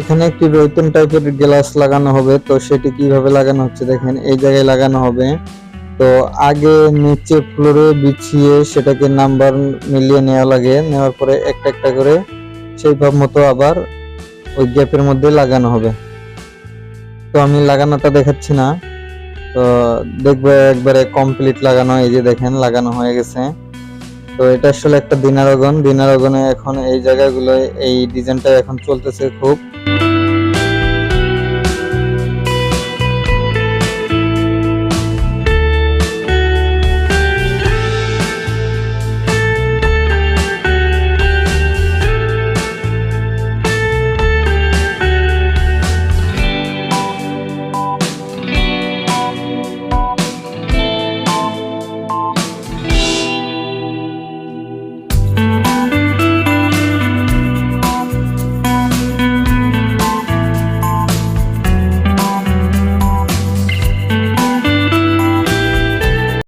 এখানে একটি রৈতন টাইপের গ্লাস লাগানো হবে, তো সেটি কীভাবে লাগানো হচ্ছে দেখেন, এই জায়গায় লাগানো হবে। তো আগে নিচে ফ্লোরে বিছিয়ে সেটাকে নাম্বার মিলিয়ে নেওয়া লাগে, নেওয়ার পরে একটা একটা করে সেই ভাব মতো আবার ওই গ্যাপের মধ্যে লাগানো হবে। তো আমি লাগানোটা দেখাচ্ছি না। তো দেখব একবারে কমপ্লিট লাগানো, এই যে দেখেন, লাগানো হয়ে গেছে। তো এটা আসলে একটা দিনারগন। দিনারগনে এখন এই জায়গাগুলো এই ডিজাইনটা এখন চলতেছে খুব।